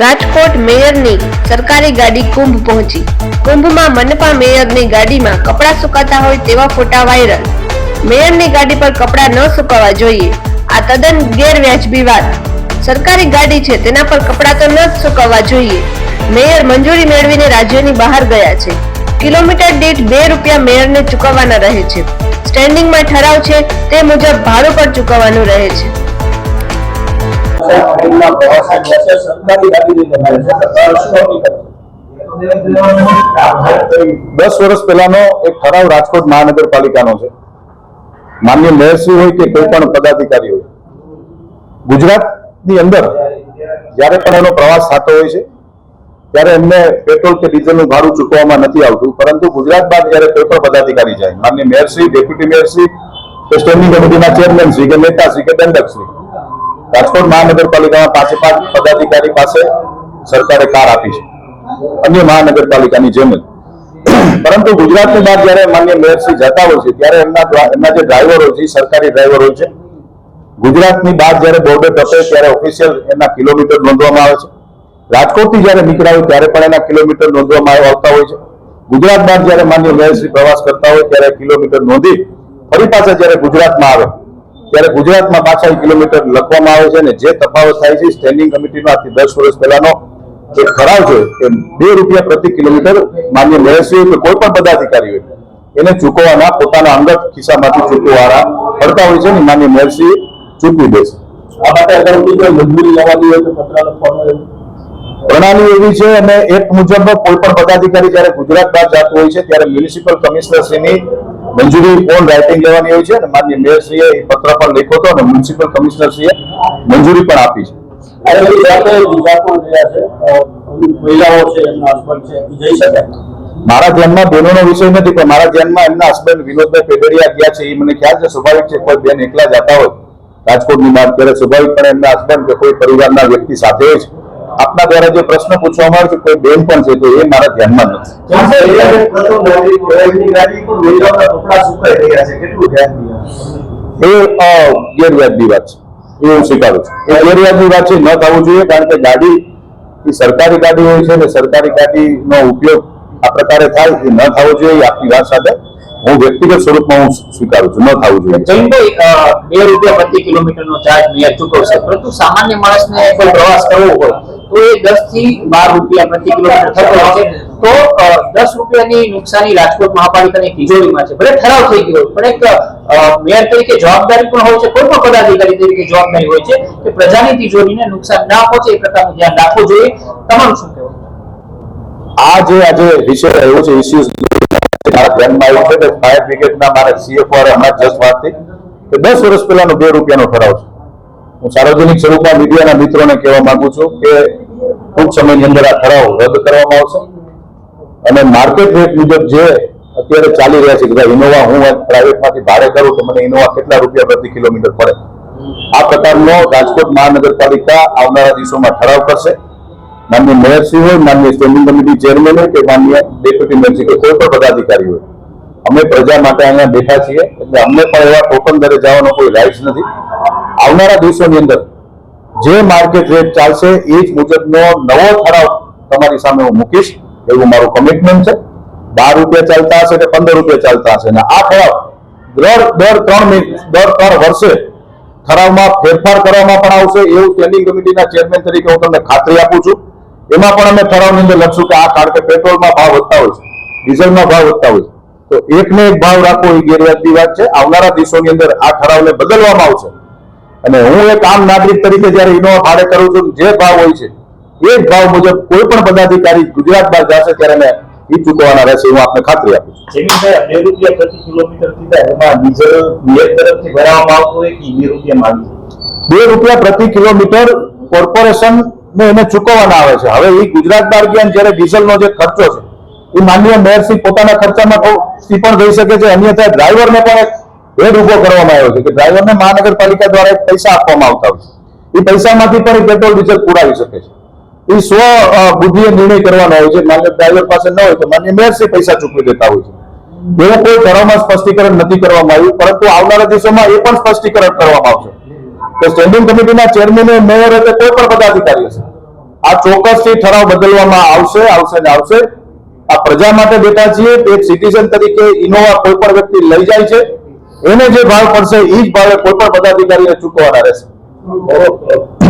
રાજકોટ મેયરની સરકારી ગાડી કુંભ પહોંચી. કુંભમાં મનપા મેયરની ગાડીમાં કપડાં સુકાતા હોય તેવા ફોટા વાયરલ. મેયરની ગાડી પર કપડાં ન સુકાવા જોઈએ. આ તદ્દન ગેરવ્યાજબી વાત. સરકારી ગાડી છે તેના પર કપડાં તો ન જ સુકાવવા જોઈએ. મેયર મંજૂરી મેળવીને રાજ્યની બહાર ગયા છે. કિલોમીટર દીઠ બે રૂપિયા મેયરને ચૂકવવાના રહે છે. સ્ટેન્ડિંગમાં ઠરાવ છે તે મુજબ ભાડું પણ ચૂકવવાનું રહે છે. દસ વર્ષ પહેલાનો એક ઠરાવ રાજકોટ મહાનગરપાલિકાનો છે. માન્ય મેયરશ્રી હોય કે કોઈ પણ પદાધિકારી હોય. ગુજરાતની અંદર જ્યારે પણ એનો પ્રવાસ થતો હોય છે, ત્યારે એમને પેટ્રોલ કે ડીઝલનું ભાડું ચૂકવવામાં નથી આવતું. પરંતુ ગુજરાત બાદ જ્યારે કોઈ પણ પદાધિકારી જાય માન્ય મેયરશ્રી ડેપ્યુટી મેયરશ્રી કે સ્ટેન્ડિંગ કમિટીના ચેરમેન શ્રી કે નેતાશ્રી કે દંડકશ્રી રાજકોટ મહાનગરપાલિકામાં પાંચે પાંચ પદાધિકારી પાસે સરકારે કાર આપી છે. અન્ય મહાનગરપાલિકાની જેમ જ. પરંતુ ગુજરાતની બહાર જ્યારે માન્ય મેયરશ્રી જતા હોય છે, ત્યારે એમના એમના જે ડ્રાઈવર છે સરકારી ડ્રાઈવર છે. ગુજરાતની બહાર જ્યારે બોર્ડર ટપે ત્યારે ઓફિશિયલ એના કિલોમીટર નોંધવામાં આવે છે. રાજકોટથી જ્યારે નીકળ્યા ત્યારે પણ એના કિલોમીટર નોંધવામાં આવ- આવતા હોય છે. ગુજરાત બહાર જ્યારે માન્ય મેયરશ્રી પ્રવાસ કરતા હોય ત્યારે કિલોમીટર નોંધી ફરી પાછા જ્યારે ગુજરાતમાં આવે ત્યારે ગુજરાતમાં પાછા કિલોમીટર લખવામાં આવે છે અને જે તફાવત થાય છે સ્ટેન્ડિંગ કમિટીનો આજથી દસ વર્ષ પહેલાનો જે ઠરાવ છે કે બે રૂપિયા પ્રતિ કિલોમીટર માન્ય મેયરશ્રી કે કોઈ પણ પદાધિકારી હોય એને ચૂકવવાના પોતાના અંગત ખિસ્સામાંથી ચૂકવવાના પડતા હોય છે ને માન્ય મેયરશ્રી ચૂકવી દેશે આ માટે અગાઉથી મંજૂરી લેવાની હોય તો પત્ર લખવાનું પ્રણાલી એવી છે અને એક મુજબ કોઈ પણ પદાધિકારી જયારે ગુજરાત બહાર જતો હોય છે ત્યારે મ્યુનિસિપલ કમિશનરશ્રીની મંજૂરી ઓન રાઇટિંગ લેવાની હોય છે અને માન્ય મેયરશ્રીએ એ પત્ર પણ લખ્યો હતો અને મ્યુનિસિપલ કમિશનરશ્રીએ મંજૂરી પણ આપી છે. મારા ધ્યાનમાં બહેનોનો વિષય નથી પણ મારા ધ્યાનમાં એમના હસબન્ડ વિનોદભાઈ પેગડિયા ગયા છે એ મને ખ્યાલ છે સ્વાભાવિક છે કોઈ બેન એકલા જતા હોય. રાજકોટની બહાર ત્યારે સ્વાભાવિક પણ એમના હસબન્ડ કે કોઈ પરિવારના વ્યક્તિ સાથે છે આપના દ્વારા જે પ્રશ્ન પૂછવામાં આવ્યો છે કોઈ બેન પણ છે તો એ મારા ધ્યાનમાં નથી. એ ગેરવ્યાજબી વાત છે. એ હું સ્વીકારું છું. એ ગેરવ્યાજબી વાત છે ન થવું જોઈએ કારણ કે ગાડી એ સરકારી ગાડી હોય છે અને સરકારી ગાડીનો ઉપયોગ આ પ્રકારે થાય એ ન થવો જોઈએ એ આપની વાત સાથે હું વ્યક્તિગત સ્વરૂપમાં હું સ્વીકારું છું ન થવું જોઈએ. જયંતભાઈ બે રૂપિયા પ્રતિ કિલોમીટરનો ચાર્જ મેયર ચૂકવશે પરંતુ સામાન્ય માણસને કોઈ પ્રવાસ કરવો હોય તો એ દસથી બાર રૂપિયા પ્રતિ કિલોમીટર થતો હોય તો દસ રૂપિયાની નુકસાની રાજકોટ મહાપાલિકાની તિજોરીમાં છે. ભલે ઠરાવ થઈ ગયો પણ એક મેયર તરીકે જવાબદારી પણ હોય છે, કોઈ પણ પદાધિકારી તરીકે જવાબદારી હોય છે કે પ્રજાની તિજોરીને નુકસાન ના પહોંચે એ પ્રકારનું ધ્યાન રાખવું જોઈએ. તમારું શું કહેવું? આ જે આજે વિષય રહ્યો છે ઇસ્યુઝ મારા ધ્યાનમાં આવ્યું છે કે ફાયર બ્રિગેડના મારા સીએફ વાળા હમણાં જસ્ટ વાત થઈ કે દસ વર્ષ પહેલાનો બે રૂપિયાનો ઠરાવ છે. હું સાર્વજનિક સ્વરૂપમાં મીડિયાના મિત્રોને કહેવા માંગુ છું કે ટૂંક સમયની અંદર આ ઠરાવ રદ કરવામાં આવશે. અને માર્કેટ રેટ મુજબ જે અત્યારે ચાલી રહ્યા છે કે ભાઈ ઇનોવા હું પ્રાઇવેટમાંથી ભાડે કરું તો મને ઇનોવા કેટલા રૂપિયા પ્રતિ કિલોમીટર પડે? આ પ્રકારનો રાજકોટ મહાનગરપાલિકા આવનારા દિવસોમાં ઠરાવ કરશે. માન્ય મેયરશ્રી હોય માન્ય સ્ટેન્ડિંગ કમિટી ચેરમેન હોય કે માન્ય ડેપ્યુટી મેયરશ્રી કે કોઈ પણ પદાધિકારી હોય. અમે પ્રજા માટે અહીંયા બેઠા છીએ. એટલે અમને પણ એવા ટોકન દરે જવાનો કોઈ રાઇટ્સ નથી. આવનારા દિવસોની અંદર જે માર્કેટ રેટ ચાલશે, એ જ મુજબનો નવો ઠરાવ તમારી સામે હું મૂકીશ. એવું મારું કમિટમેન્ટ છે. બાર રૂપિયા ચાલતા હશે કે પંદર રૂપિયા ચાલતા હશે. અને આ ઠરાવ દર દર ત્રણ દર ત્રણ વર્ષે ઠરાવમાં ફેરફાર કરવામાં પણ આવશે. એવું સ્ટેન્ડિંગ કમિટીના ચેરમેન તરીકે હું તમને ખાતરી આપું છું. એમાં પણ અમે ઠરાવની અંદર લખશું કે આ કારણ કે પેટ્રોલમાં ભાવ વધતા હોય છે, ડીઝલમાં ભાવ વધતા હોય છે. તો એકને એક ભાવ રાખવો એ ગેરવાજબી વાત છે. આવનારા દિવસોની અંદર આ ઠરાવને બદલવામાં આવશે. અને હું એક આમ નાગરિક તરીકે જ્યારે ઇનોવા ભાડે કરું છું જે ભાવ હોય છે એ જ ભાવ મુજબ કોઈ પણ પદાધિકારી ગુજરાત બહાર જશે ત્યારે મેં એ ચૂકવવાના રહેશે હું આપને ખાતરી આપું છું. બે રૂપિયા પ્રતિ કિલોમીટર એમાં ડીઝલ તરફથી ભરાવવામાં આવતું હોય કે બે રૂપિયા માંગી? બે રૂપિયા પ્રતિ કિલોમીટર કોર્પોરેશન ને એને ચૂકવવાના આવે છે. હવે એ ગુજરાત બહાર ગયા જ્યારે ડીઝલનો જે ખર્ચો છે એ માનનીય મેયરશ્રી પોતાના ખર્ચામાં પણ થઈ શકે છે. અન્યથા ડ્રાઈવરને પણ ભેદ ઊભો કરવામાં આવ્યો છે કે ડ્રાઈવરને મહાનગરપાલિકા દ્વારા એક પૈસા આપવામાં આવતા હોય છે. એ પૈસામાંથી પણ પેટ્રોલ, ડીઝલ પુરાવી શકે છે. એ સ્વ બુદ્ધિએ નિર્ણય કરવાનો હોય છે. માન્ય ડ્રાઈવર પાસે ન હોય તો માન્ય મેયરશ્રી પૈસા ચૂકવી દેતા હોય છે. એવો કોઈ ઘરોમાં સ્પષ્ટીકરણ નથી કરવામાં આવ્યું, પરંતુ આવનારા દિવસોમાં એ પણ સ્પષ્ટીકરણ કરવામાં આવશે. તો સ્ટેન્ડિંગ કમિટીના ચેરમેન, મેયર એટલે કોઈ પણ પદાધિકારી હશે. આ ચોક્કસથી ઠરાવ બદલવામાં આવશે આવશે ને આવશે. આ પ્રજા માટે બેઠા છીએ એક સિટીઝન તરીકે ઇનોવા કોઈ પણ વ્યક્તિ લઈ જાય છે. એને જે ભાવ પડશે એ જ ભાવે કોઈ પણ પદાધિકારીને ચૂકવાના રહેશે. બરોબર